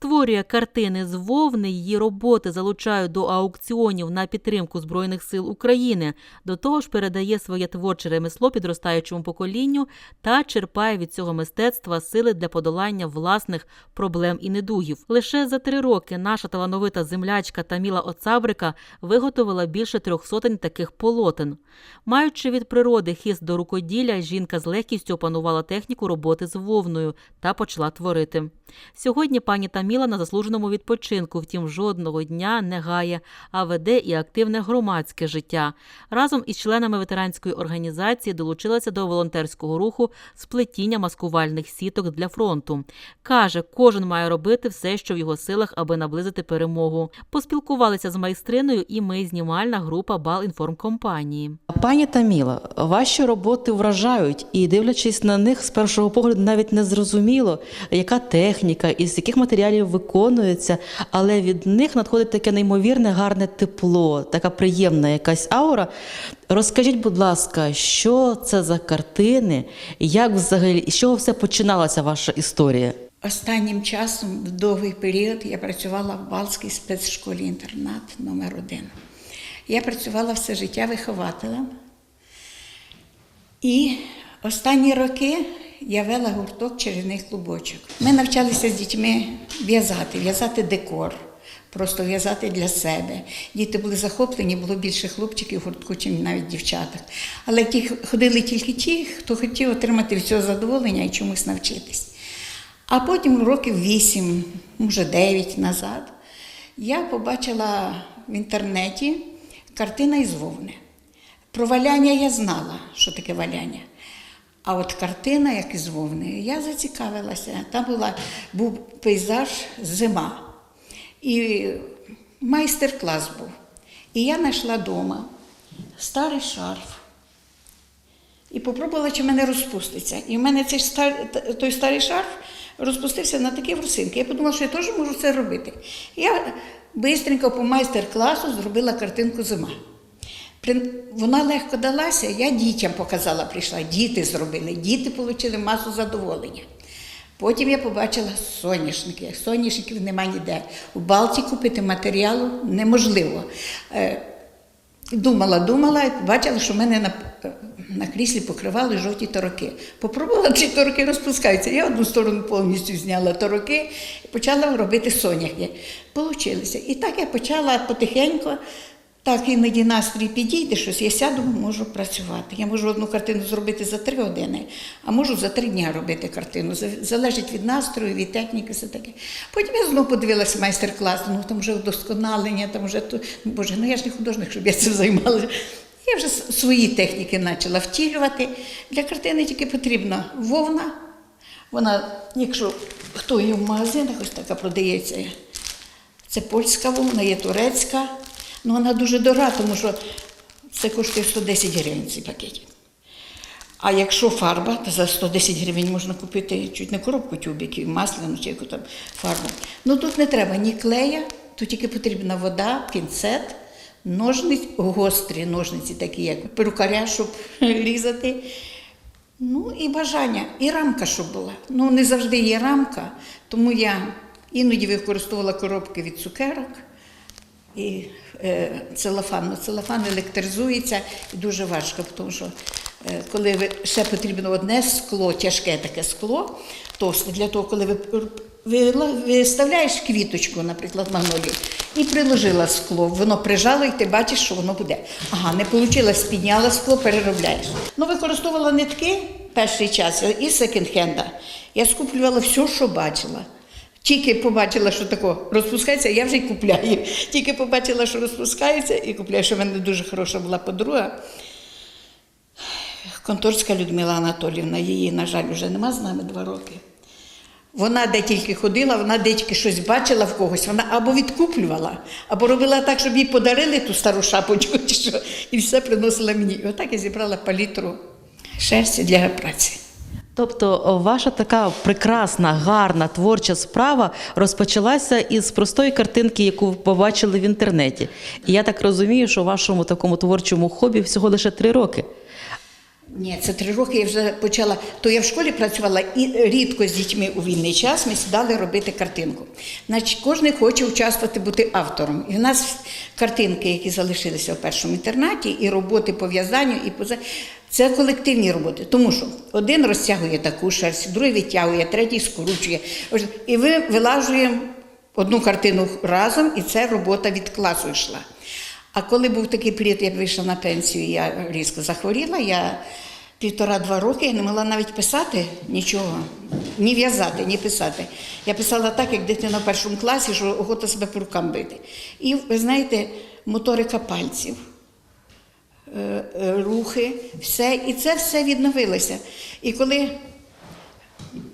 Створює картини з вовни, її роботи залучають до аукціонів на підтримку Збройних сил України. До того ж, передає своє творче ремесло підростаючому поколінню та черпає від цього мистецтва сили для подолання власних проблем і недугів. Лише за три роки наша талановита землячка Таміла Оцабрика виготовила більше трьох сотень таких полотен. Маючи від природи хист до рукоділля, жінка з легкістю опанувала техніку роботи з вовною та почала творити. Сьогодні пані Таміла на заслуженому відпочинку, втім, жодного дня не гає, а веде і активне громадське життя. Разом із членами ветеранської організації долучилася до волонтерського руху з плетіння маскувальних сіток для фронту. Каже, кожен має робити все, що в його силах, аби наблизити перемогу. Поспілкувалися з майстриною і ми, знімальна група Балінформкомпанії. Пані Таміла, ваші роботи вражають, і дивлячись на них з першого погляду, навіть не зрозуміло, яка техніка і з яких матеріалів виконується, але від них надходить таке неймовірне гарне тепло, така приємна якась аура. Розкажіть, будь ласка, що це за картини, як взагалі з чого все починалася ваша історія? Останнім часом, в довгий період, я працювала в Балтській спецшколі інтернат номер 1 Я працювала все життя вихователем. І останні роки я вела гурток чарівний клубочок. Ми навчалися з дітьми в'язати, в'язати декор, просто в'язати для себе. Діти були захоплені, було більше хлопчиків в гуртку, ніж навіть дівчаток. Але ті ходили тільки ті, хто хотів отримати від цього задоволення і чомусь навчитись. А потім років вісім, може дев'ять назад, я побачила в інтернеті картина із вовни. Про валяння я знала, що таке валяння. А от картина, як із вовни, я зацікавилася. Там була, був пейзаж зима. І майстер-клас був. І я знайшла вдома старий шарф. І попробувала, чи в мене розпуститься. І в мене цей стар, той старий шарф розпустився на такі ворсинки. Я подумала, що я теж можу це робити. Я швидко по майстер-класу зробила картинку зима. Вона легко далася, я дітям показала, прийшла. Діти зробили, діти отримали масу задоволення. Потім я побачила соняшники. Соняшників нема ніде. У Балті купити матеріалу неможливо. Е, Думала, думала, бачила, що в мене на, кріслі покривали жовті тороки. Попробувала, ці тороки розпускаються. Я одну сторону повністю зняла тороки і почала робити соняхи. Получилося. І так я почала потихеньку, так іноді настрій підійде щось, я сяду, можу працювати. Я можу одну картину зробити за три години, а можу за три дні робити картину. Залежить від настрою, від техніки, все таке. Потім я знову подивилася майстер-клас, ну там вже вдосконалення, там вже то, боже, ну я ж не художник, щоб я цим займалася. Я вже свої техніки почала втілювати. Для картини тільки потрібна вовна. Вона, якщо хто є в магазинах, ось така продається. Це польська вовна, є турецька. Ну вона дуже дорога, тому що це коштує 110 гривень ці пакеті. А якщо фарба, то за 110 гривень можна купити чуть не коробку тюбиків, масляну чи яку там фарбу. Ну тут не треба ні клея, тут тільки потрібна вода, пінцет, ножниць, гострі ножниці, такі як перукаря, щоб різати. Ну і бажання, і рамка, щоб була. Ну, не завжди є рамка, тому я іноді використовувала коробки від цукерок і е, целофан. Ну, целофан електризується і дуже важко, тому що е, коли ви, ще потрібно одне скло, тяжке таке скло, товсте, для того, коли ви, ви, виставляєш квіточку, наприклад, магнолію, і приложила скло, воно прижало, і ти бачиш, що воно буде. Ага, не вийшло, підняла скло, переробляєш. Ну, використовувала нитки перший час із секонд-хенда. Я скуплювала все, що бачила. Тільки побачила, що тако розпускається, я вже й купляю. Тільки побачила, що розпускається, і купляю, що в мене дуже хороша була подруга. Конторська Людмила Анатолівна, її, на жаль, вже нема з нами два роки. Вона де тільки ходила, вона де тільки щось бачила в когось, вона або відкуплювала, або робила так, щоб їй подарили ту стару шапочку, чи що, і все приносила мені. І отак я зібрала палітру шерсті для праці. Тобто, ваша така прекрасна, гарна творча справа розпочалася із простої картинки, яку ви побачили в інтернеті. І я так розумію, що вашому такому творчому хобі всього лише три роки. Ні, це три роки я вже почала. То я в школі працювала і рідко з дітьми у вільний час ми сідали робити картинку. Значить, кожен хоче участвувати, бути автором. І в нас картинки, які залишилися в першому інтернаті, і роботи по в'язанню, і поза це колективні роботи. Тому що один розтягує таку шерсть, другий витягує, третій скручує. І ви вилажуємо одну картину разом, і це робота від класу йшла. А коли був такий період, я вийшла на пенсію, я різко захворіла, я півтора-два роки я не могла навіть писати нічого, ні в'язати, ні писати. Я писала так, як дитина в першому класі, що охота себе по рукам бити. І ви знаєте, моторика пальців, е, е, рухи, все, і це все відновилося. І коли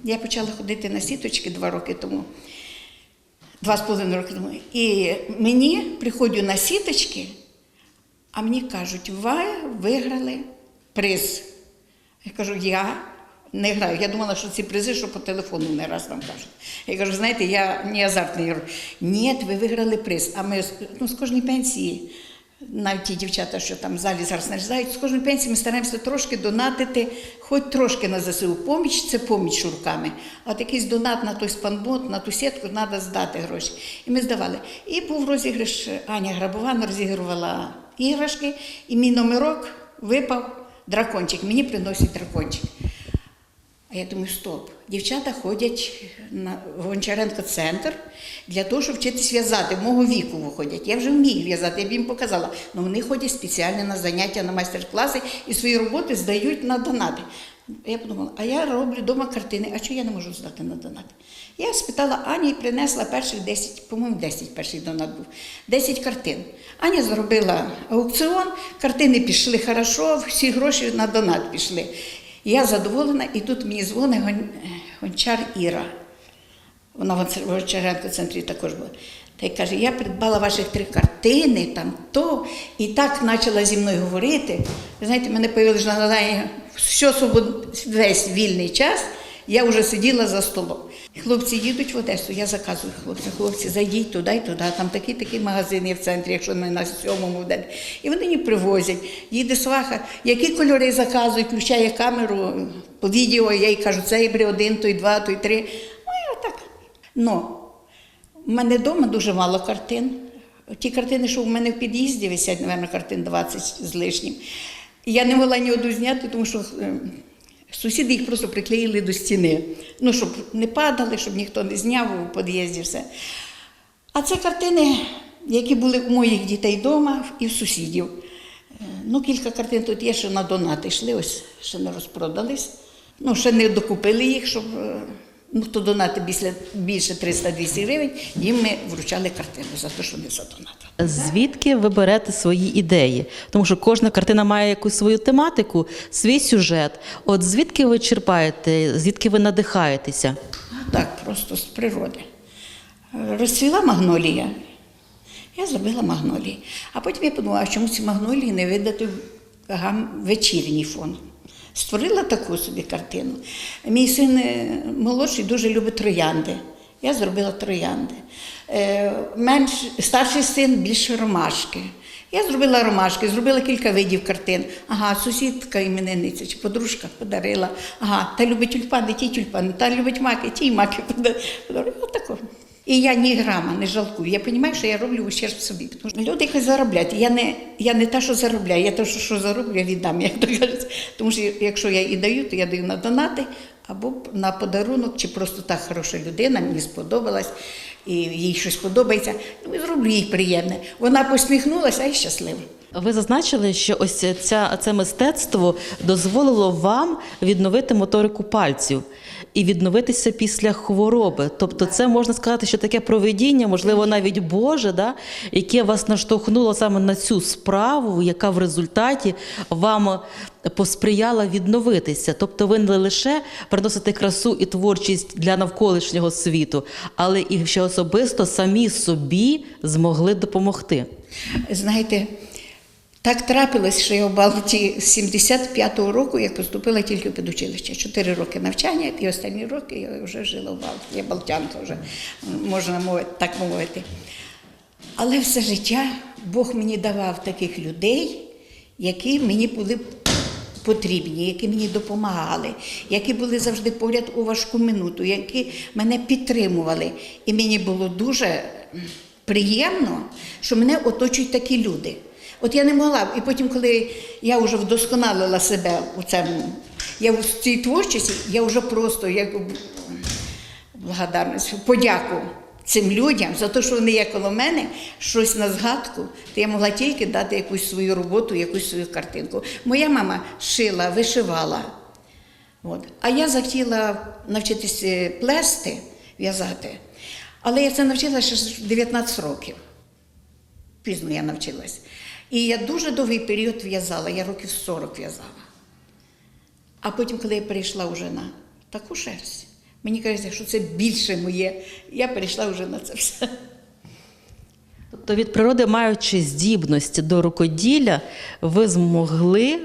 я почала ходити на сіточки два роки тому, два з половиною роки тому. І мені приходжу на сіточки, а мені кажуть, ви виграли приз. Я кажу, я не граю. Я думала, що ці призи, що по телефону не раз нам кажуть. Я кажу, знаєте, я не азартний. Кажу, Ні, ви виграли приз. А ми ну, з кожної пенсії, навіть ті дівчата, що там в залі зараз не з кожної пенсії ми стараємося трошки донатити, хоч трошки на ЗСУ. Поміч це поміч руками. А от якийсь донат на той спанбот, на ту сітку треба здати гроші. І ми здавали. І був розіграш, Аня Грабована розігрувала іграшки, і мій номерок випав дракончик. Мені приносять дракончик. А я думаю, стоп, дівчата ходять на Гончаренко центр для того, щоб вчитись в'язати. Мого віку виходять. Я вже вмію в'язати, я б їм показала. Але вони ходять спеціально на заняття, на майстер-класи і свої роботи здають на донати. Я подумала, а я роблю вдома картини, а чого я не можу здати на донат? Я спитала Ані і принесла перших 10, по-моєму, 10 перший донат був, 10 картин. Аня зробила аукціон, картини пішли хорошо, всі гроші на донат пішли. Я задоволена, і тут мені дзвонить гон- гончар Іра. Вона в Гончар- Гончаренко центрі також була. Та й каже, я придбала ваших три картини, там то, і так почала зі мною говорити. Ви знаєте, мене появилось на все весь вільний час, я вже сиділа за столом. Хлопці їдуть в Одесу, я заказую хлопцям, хлопці, зайдіть туди і туди, там такий такий магазин є в центрі, якщо не на сьомому в день. І вони мені привозять. Їде сваха, які кольори заказують, включає камеру по відео, я їй кажу, цей бери один, той два, той три. Ну, і отак. Ну, у мене вдома дуже мало картин. Ті картини, що в мене в під'їзді висять, напевно, картин 20 з лишнім. Я не могла ні одну зняти, тому що е, сусіди їх просто приклеїли до стіни. Ну, щоб не падали, щоб ніхто не зняв у під'їзді все. А це картини, які були у моїх дітей вдома і в сусідів. Е, Ну, кілька картин тут є, що на донати йшли, ось ще не розпродались. Ну, ще не докупили їх, щоб е, ну, хто донати більше, більше 300-200 гривень, їм ми вручали картину за те, що не задонатили. Звідки ви берете свої ідеї? Тому що кожна картина має якусь свою тематику, свій сюжет. От звідки ви черпаєте, звідки ви надихаєтеся? Так, просто з природи. Розцвіла магнолія. Я зробила магнолії. А потім я подумала, чому ці магнолії не видати в вечірній фон. Створила таку собі картину. Мій син е, молодший дуже любить троянди. Я зробила троянди. Е, Менш, старший син більше ромашки. Я зробила ромашки, зробила кілька видів картин. Ага, сусідка іменинниця чи подружка подарила. Ага, та любить тюльпани, ті тюльпани, та любить маки, ті маки подарила. Отако. І я ні грама не жалкую. Я розумію, що я роблю ущерб собі. Тому що люди якось заробляють. Я не, я не та, що заробляю, я те, що, що зароблю, я віддам, як то кажуть. Тому що якщо я і даю, то я даю на донати або на подарунок, чи просто так хороша людина, мені сподобалась, і їй щось подобається. Ну, і зроблю їй приємне. Вона посміхнулася, а й щаслива. Ви зазначили, що ось ця, це мистецтво дозволило вам відновити моторику пальців і відновитися після хвороби. Тобто, це можна сказати, що таке проведіння, можливо, навіть Боже, да, яке вас наштовхнуло саме на цю справу, яка в результаті вам посприяла відновитися. Тобто, ви не лише приносите красу і творчість для навколишнього світу, але і ще особисто самі собі змогли допомогти. Знаєте, так трапилось, що я в Балті з 75-го року, як поступила тільки в педучилище. Чотири роки навчання, і останні роки я вже жила в Балті. Я балтянка вже, можна мовити, так мовити. Але все життя Бог мені давав таких людей, які мені були потрібні, які мені допомагали, які були завжди поряд у важку минуту, які мене підтримували. І мені було дуже приємно, що мене оточують такі люди. От я не могла, і потім, коли я вже вдосконалила себе у цьому, я в цій творчості, я вже просто як благодарність, подяку цим людям за те, що вони є коло мене, щось на згадку, то я могла тільки дати якусь свою роботу, якусь свою картинку. Моя мама шила, вишивала. От. А я захотіла навчитися плести, в'язати. Але я це навчилася ще в 19 років. Пізно я навчилась. І я дуже довгий період в'язала, я років 40 в'язала. А потім, коли я перейшла вже на таку шерсть, мені кажеться, що це більше моє, я перейшла вже на це все. Тобто від природи, маючи здібності до рукоділля, ви змогли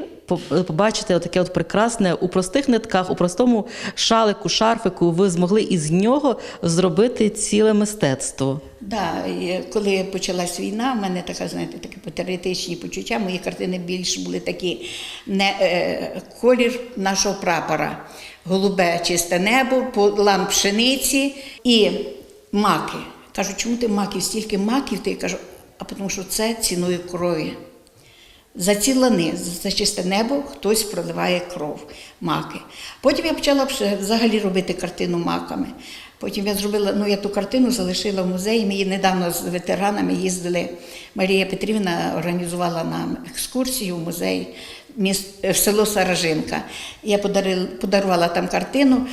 побачити таке от прекрасне у простих нитках, у простому шалику, шарфику, ви змогли із нього зробити ціле мистецтво. Да, коли почалась війна, в мене така, знаєте, такі патріотичні почуття. Мої картини більш були такі не е, колір нашого прапора, голубе чисте небо, полам пшениці і маки. Кажу, чому ти маків? Стільки маків ти кажу, а тому що це ціною крові. За ці лани, за чисте небо хтось проливає кров, маки. Потім я почала взагалі робити картину маками. Потім я зробила, ну я ту картину залишила в музеї. Ми її недавно з ветеранами їздили. Марія Петрівна організувала нам екскурсію в музей в село Саражинка. Я подарувала там картину.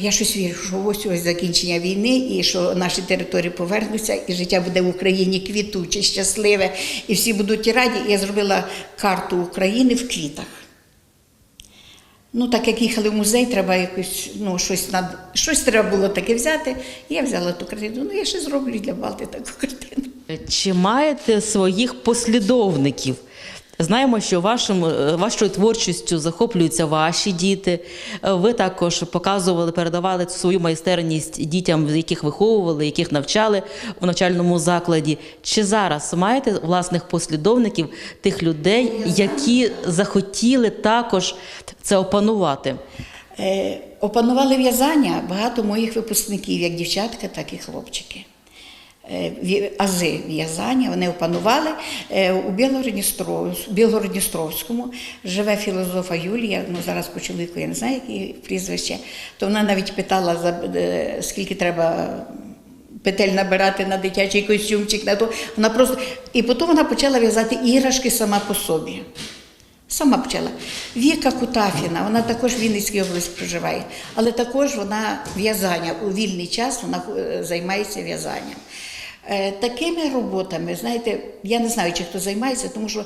Я щось вірю, що ось ось закінчення війни, і що наші території повернуться, і життя буде в Україні квітуче, щасливе, і всі будуть раді. Я зробила карту України в квітах. Ну, так як їхали в музей, треба якось, ну, щось, над... щось треба було таке взяти. І я взяла ту картину. Ну, я ще зроблю для Балти таку картину. Чи маєте своїх послідовників? Знаємо, що вашим, е, вашою творчістю захоплюються ваші діти. Е, Ви також показували, передавали свою майстерність дітям, яких виховували, яких навчали в навчальному закладі. Чи зараз маєте власних послідовників тих людей, які захотіли також це опанувати? Е, опанували в'язання багато моїх випускників, як дівчатка, так і хлопчики. Е, Ази в'язання вони опанували Е, у Білгородністровськ- Білгородністровському живе філософа Юлія. Ну зараз по чоловіку я не знаю, яке прізвище. То вона навіть питала е, скільки треба петель набирати на дитячий костюмчик. На то вона просто і потім вона почала в'язати іграшки сама по собі. Сама почала. Віка Кутафіна, вона також в Вінницькій області проживає, але також вона в'язання у вільний час вона займається в'язанням. Е, Такими роботами, знаєте, я не знаю, чи хто займається, тому що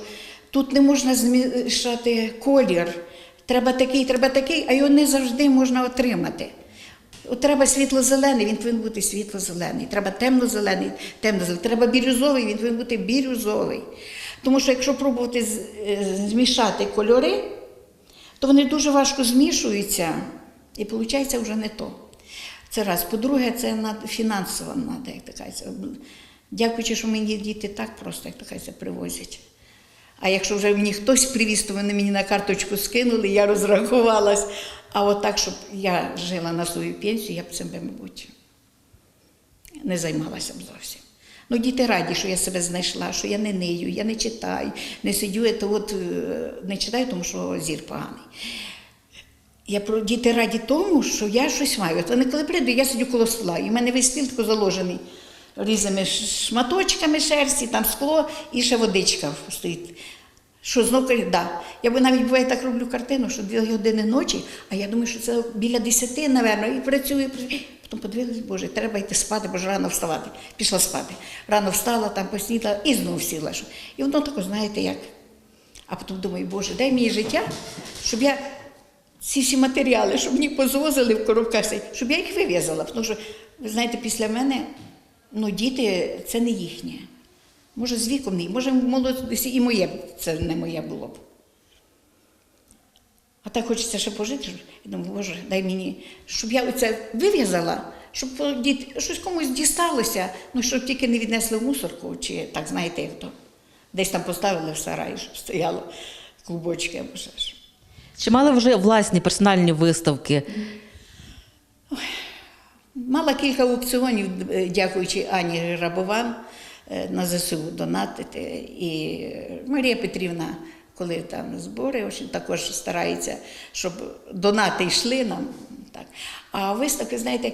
тут не можна змішати колір. Треба такий, треба такий, а його не завжди можна отримати. От треба світло-зелений, він повинен бути світло-зелений. Треба темно-зелений, темно-зелений. Треба бірюзовий, він повинен бути бірюзовий. Тому що якщо пробувати е, змішати кольори, то вони дуже важко змішуються і виходить вже не то. Це раз. По-друге, це над- фінансово надо, як така. Дякуючи, що мені діти так просто, як така привозять. А якщо вже мені хтось привіз, то вони мені на карточку скинули, я розрахувалась. А от так, щоб я жила на свою пенсію, я б цим, мабуть, не займалася б зовсім. Ну, діти раді, що я себе знайшла, що я не нию, я не читаю, не сидю, то от, е, не читаю, тому що зір поганий. Я про діти раді тому, що я щось маю. Вони коли прийду, я сидю коло стола, і в мене весь стіл тако заложений різними шматочками шерсті, там скло і ще водичка стоїть. Що знов кажуть, да. Я навіть буває так роблю картину, що дві години ночі, а я думаю, що це біля десяти, напевно, і працюю, і працюю. Потім подивилась, боже, треба йти спати, бо ж рано вставати. Пішла спати. Рано встала, там поснідала і знову сіла. І воно тако, знаєте, як. А потім думаю, Боже, дай мені життя, щоб я ці всі матеріали, щоб мені позвозили в коробках, щоб я їх вив'язала. Тому що, ви знаєте, після мене ну, діти це не їхнє. Може, з віком не, може, молодості і моє це не моє було б. А так хочеться ще пожити. Я думаю, Боже, дай мені, щоб я оце вив'язала, щоб діт, щось комусь дісталося, ну щоб тільки не віднесли в мусорку, чи так знаєте, як то. Десь там поставили в сараї, щоб стояло. клубочки або ж. Чи мали вже власні персональні виставки? Мала кілька аукціонів, е, дякуючи Ані Грабован, е, на ЗСУ донатити. І Марія Петрівна, коли там збори, також старається, щоб донати йшли нам. Так. А виставки, знаєте,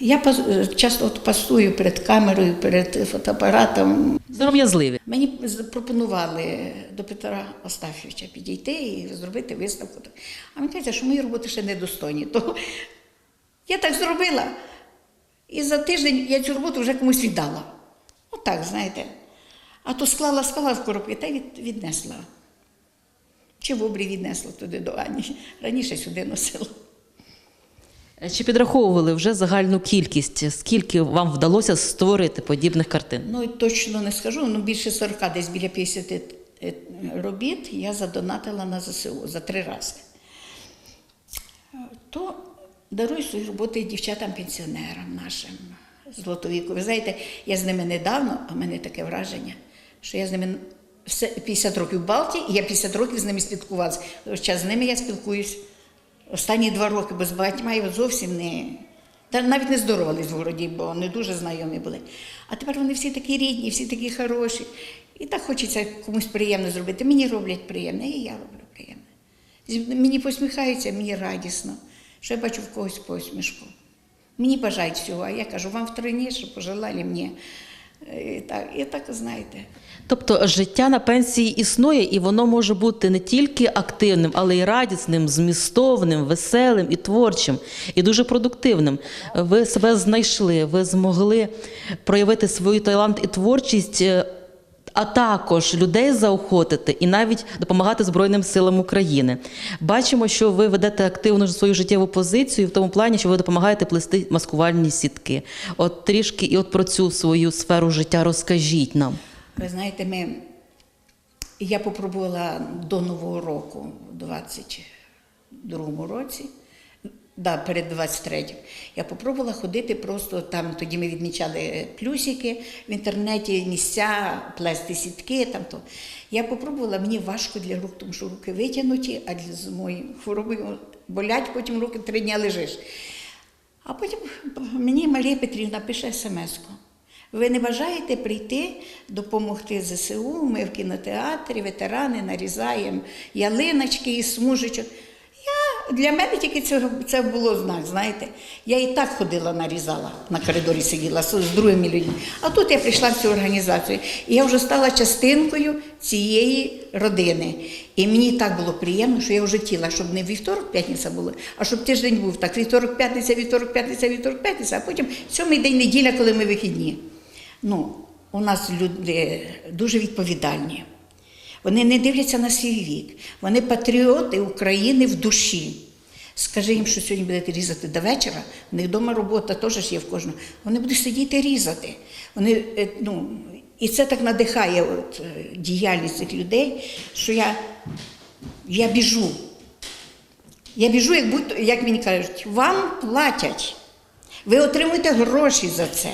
я е, часто от пасую перед камерою, перед фотоапаратом. Сором'язливі. Мені запропонували до Петра Остафійовича підійти і зробити виставку. А мені кажеться, що мої роботи ще недостойні. То я так зробила. І за тиждень я цю роботу вже комусь віддала. Отак, знаєте. А то склала, склала в коробки та й від, віднесла. Чи в обрі віднесла туди до Ані. Раніше сюди носила. Чи підраховували вже загальну кількість? Скільки вам вдалося створити подібних картин? Ну, точно не скажу, ну більше 40, десь біля 50 е, робіт я задонатила на ЗСУ за три рази. То дарую свої роботи дівчатам-пенсіонерам нашим злотовіку. Ви знаєте, я з ними недавно, а в мене таке враження, що я з ними все 50 років в Балті, і я 50 років з ними спілкувалася. Хоча з ними я спілкуюсь останні два роки, бо з багатьма я зовсім не. Та навіть не здоровались в городі, бо не дуже знайомі були. А тепер вони всі такі рідні, всі такі хороші. І так хочеться комусь приємно зробити. Мені роблять приємне, і я роблю приємне. Мені посміхаються, мені радісно, що я бачу в когось посмішку. Мені бажають всього, а я кажу, вам втройні, що пожелали мені. Е, І так, і так знаєте. Тобто життя на пенсії існує, і воно може бути не тільки активним, але й радісним, змістовним, веселим і творчим, і дуже продуктивним. Ви себе знайшли, ви змогли проявити свій талант і творчість. А також людей заохотити і навіть допомагати Збройним силам України. Бачимо, що ви ведете активну свою життєву позицію в тому плані, що ви допомагаєте плести маскувальні сітки. От трішки і от про цю свою сферу життя розкажіть нам. Ви знаєте, ми... я попробувала до Нового року, у 22-му році, да, перед 23-м, я попробувала ходити просто там, тоді ми відмічали плюсики в інтернеті, місця, плести сітки. Там, то. Я попробувала, мені важко для рук, тому що руки витягнуті, а для, з моєю хворобою болять, потім руки три дні лежиш. А потім мені Марія Петрівна пише смс-ку. Ви не бажаєте прийти допомогти ЗСУ? Ми в кінотеатрі, ветерани нарізаємо ялиночки і смужечок. Для мене тільки це, це було знак, знаєте. Я і так ходила, нарізала, на коридорі сиділа з, з другими людьми. А тут я прийшла в цю організацію. І я вже стала частинкою цієї родини. І мені так було приємно, що я вже хотіла, щоб не вівторок, п'ятниця було, а щоб тиждень був так: вівторок, п'ятниця, вівторок, п'ятниця, вівторок, п'ятниця, а потім сьомий день неділя, коли ми вихідні. Ну, у нас люди дуже відповідальні. Вони не дивляться на свій вік. Вони патріоти України в душі. Скажи їм, що сьогодні будете різати до вечора, у них вдома робота теж є в кожного. Вони будуть сидіти різати. Вони, е, ну, і це так надихає от, е, діяльність цих людей, що я, я біжу. Я біжу, як, будь, як мені кажуть, вам платять. Ви отримуєте гроші за це.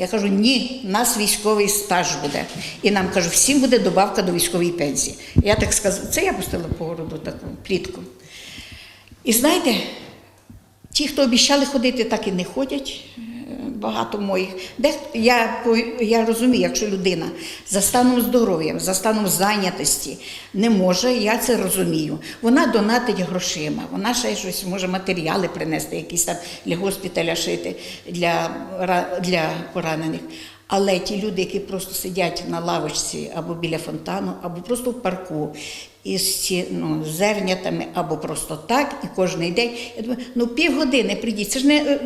Я кажу, ні, у нас військовий стаж буде. І нам кажу, всім буде добавка до військової пенсії. Я так сказала, це я пустила по городу таку плітку. І знаєте, ті, хто обіцяли ходити, так і не ходять. Багато моїх. Де я, я розумію, якщо людина за станом здоров'я, за станом зайнятості не може, я це розумію. Вона донатить грошима, вона ще щось може матеріали принести, якісь там для госпіталя шити для, для поранених. Але ті люди, які просто сидять на лавочці або біля фонтану, або просто в парку із ну, зернятами, або просто так, і кожен день. Я думаю, ну півгодини прийдіть. Це ж не е,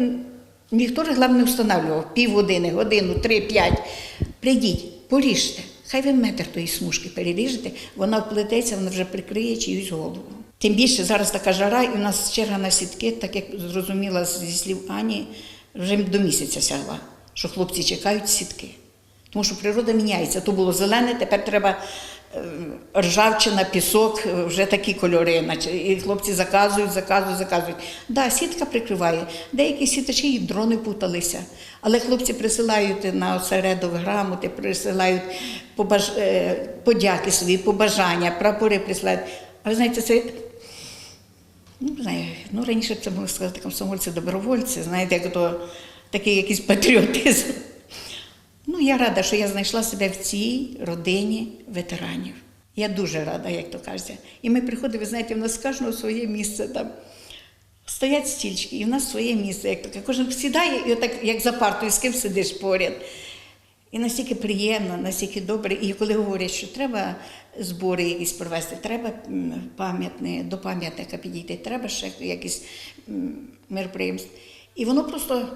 ніхто регламент не встановлював. Півгодини, годину, три, п'ять. Прийдіть, поріжте. Хай ви метр тої смужки переріжете, вона вплететься, вона вже прикриє чиюсь голову. Тим більше зараз така жара, і у нас черга на сітки, так як зрозуміла зі слів Ані, вже до місяця сягла, що хлопці чекають сітки. Тому що природа міняється. То було зелене, тепер треба ржавчина, пісок, е, вже такі кольори. І хлопці заказують, заказують, заказують. Да, сітка прикриває. Деякі сіточки і дрони путалися. Але хлопці присилають на осередок грамоти, присилають побаж... е, подяки свої, побажання, прапори присилають. А ви знаєте, це Ну, знаю, ну раніше це можна сказати комсомольці добровольці, знаєте, як то такий якийсь патріотизм. Ну, я рада, що я знайшла себе в цій родині ветеранів. Я дуже рада, як то кажеться. І ми приходимо, ви знаєте, в нас кожного своє місце там. Стоять стільчики, і в нас своє місце. Як кажуть. кожен сідає, і отак, як за партою, з ким сидиш поряд. І настільки приємно, настільки добре. І коли говорять, що треба збори якісь провести, треба пам'ятне, до пам'ятника підійти, треба ще якісь мероприємства. І воно просто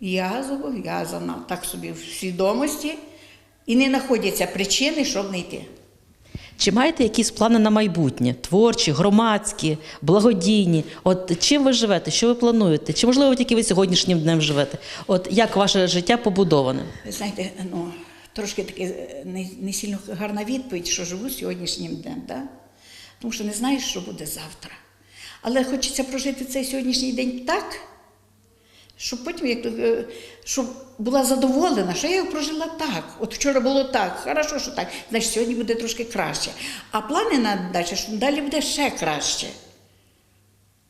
я зобов'язана так собі в свідомості, і не знаходяться причини, щоб не йти. Чи маєте якісь плани на майбутнє? Творчі, громадські, благодійні? От чим ви живете? Що ви плануєте? Чи можливо тільки ви сьогоднішнім днем живете? От як ваше життя побудоване? Ви знаєте, ну, трошки таке е, не, не сильно гарна відповідь, що живу сьогоднішнім днем, да? тому що не знаєш, що буде завтра. Але хочеться прожити цей сьогоднішній день так, щоб потім, як е, щоб була задоволена, що я його прожила так. От вчора було так, хорошо, що так, значить сьогодні буде трошки краще. А плани на далі, що далі буде ще краще.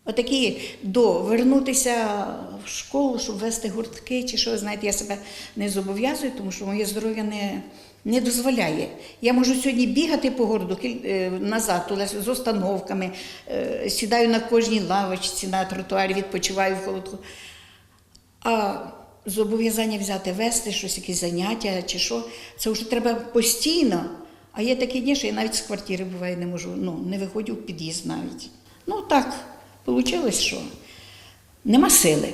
Отакі до вернутися в школу, щоб вести гуртки чи що, знаєте, я себе не зобов'язую, тому що моє здоров'я не, не дозволяє. Я можу сьогодні бігати по городу е, назад, туди з остановками, е, сідаю на кожній лавочці на тротуарі, відпочиваю в холодку. А зобов'язання взяти вести щось, якісь заняття чи що, це вже треба постійно. А є такі дні, що я навіть з квартири буває не можу, ну, не виходжу в під'їзд навіть. Ну так, вийшло, що нема сили.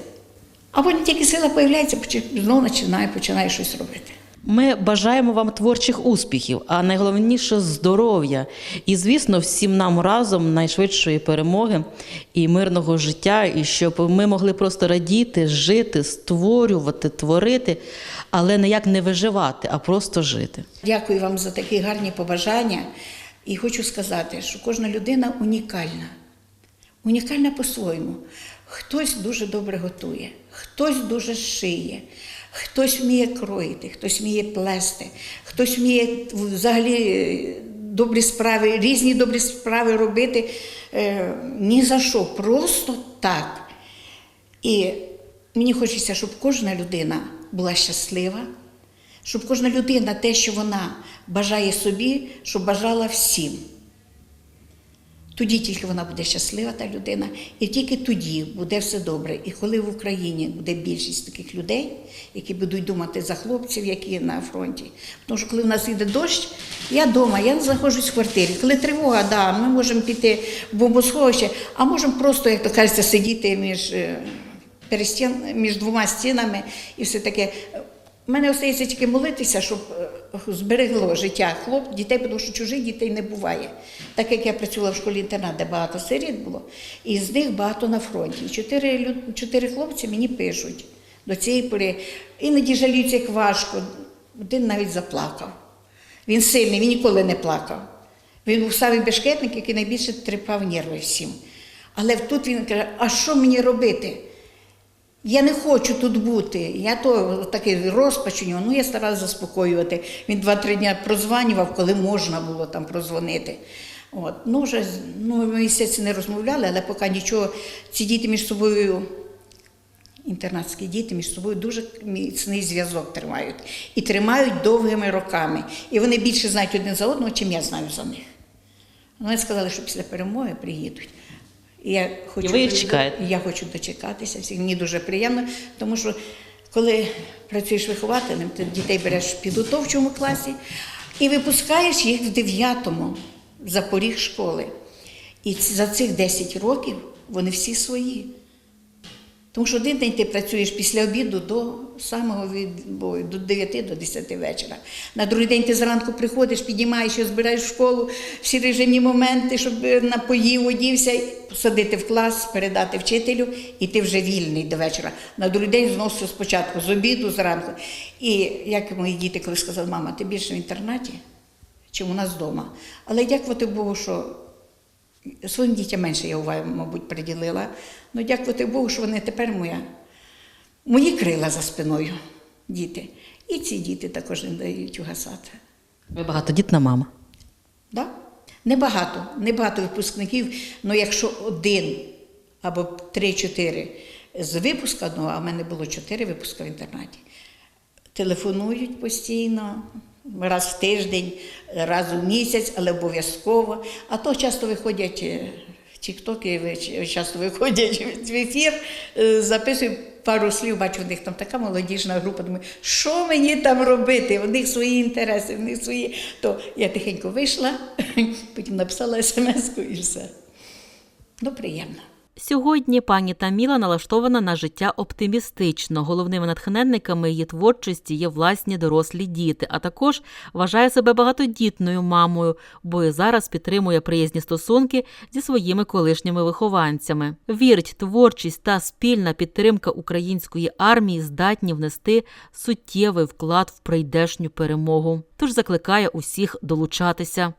А не тільки сила з'являється, знову починає, починає щось робити. Ми бажаємо вам творчих успіхів, а найголовніше здоров'я. І, звісно, всім нам разом найшвидшої перемоги і мирного життя, і щоб ми могли просто радіти, жити, створювати, творити, але ніяк не виживати, а просто жити. Дякую вам за такі гарні побажання. І хочу сказати, що кожна людина унікальна. Унікальна по-своєму. Хтось дуже добре готує, хтось дуже шиє, хтось вміє кроїти, хтось вміє плести, хтось вміє взагалі е, добрі справи, різні добрі справи робити е, ні за що, просто так. І мені хочеться, щоб кожна людина була щаслива, щоб кожна людина те, що вона бажає собі, щоб бажала всім. Тоді тільки вона буде щаслива, та людина, і тільки тоді буде все добре. І коли в Україні буде більшість таких людей, які будуть думати за хлопців, які на фронті. Тому що коли в нас йде дощ, я вдома, я знаходжусь в квартирі. Коли тривога, да, ми можемо піти в бомбосховище, а можемо просто, як то кажеться, сидіти між, е, між двома стінами і все таке. У мене остається тільки молитися, щоб е, зберегло життя хлоп, дітей, тому що чужих дітей не буває. Так як я працювала в школі інтернат, де багато сиріт було, і з них багато на фронті. І чотири, чотири хлопці мені пишуть до цієї пори. Іноді жаліються, як важко. Один навіть заплакав. Він сильний, він ніколи не плакав. Він був самий бешкетник, який найбільше тріпав нерви всім. Але тут він каже: а що мені робити? Я не хочу тут бути. Я то такий розпач у нього. Ну я старалася заспокоювати. Він два-три дні прозванював, коли можна було там прозвонити. От. Ну, вже ну, ми місяці не розмовляли, але поки нічого. Ці діти між собою, інтернатські діти між собою дуже міцний зв'язок тримають. І тримають довгими роками. І вони більше знають один за одного, чим я знаю за них. Вони сказали, що після перемоги приїдуть. І я хочу, І ви їх чекаєте? я хочу дочекатися всіх. Мені дуже приємно, тому що коли працюєш вихователем, ти дітей береш в підготовчому класі і випускаєш їх в дев'ятому за поріг школи. І за цих 10 років вони всі свої. Тому що один день ти працюєш після обіду до самого відбою, до 9 до 10 вечора. На другий день ти зранку приходиш, піднімаєш, його, збираєш в школу, всі режимні моменти, щоб е, напоїв, одівся, посадити в клас, передати вчителю, і ти вже вільний до вечора. На другий день знову спочатку, з обіду, зранку. І як мої діти коли сказали, мама, ти більше в інтернаті? чим у нас вдома. Але дякувати Богу, що своїм дітям менше я уваги, мабуть, приділила. Ну, дякувати Богу, що вони тепер моя, мої крила за спиною, діти. І ці діти також не дають угасати. Ви багатодітна мама. Да? Небагато, небагато випускників, але якщо один або три-чотири з випуска одного, а в мене було чотири випуска в інтернаті, телефонують постійно, раз в тиждень, раз у місяць, але обов'язково. А то часто виходять е, тіктоки, часто виходять в ефір, е, записую пару слів, бачу, в них там така молодіжна група. Думаю, що мені там робити? У них свої інтереси, в них свої. То я тихенько вийшла, потім написала смс-ку і все. Ну, приємно. Сьогодні пані Таміла налаштована на життя оптимістично. Головними натхненниками її творчості є власні дорослі діти, а також вважає себе багатодітною мамою, бо і зараз підтримує приязні стосунки зі своїми колишніми вихованцями. Вірить, творчість та спільна підтримка української армії здатні внести суттєвий вклад в прийдешню перемогу. Тож закликає усіх долучатися.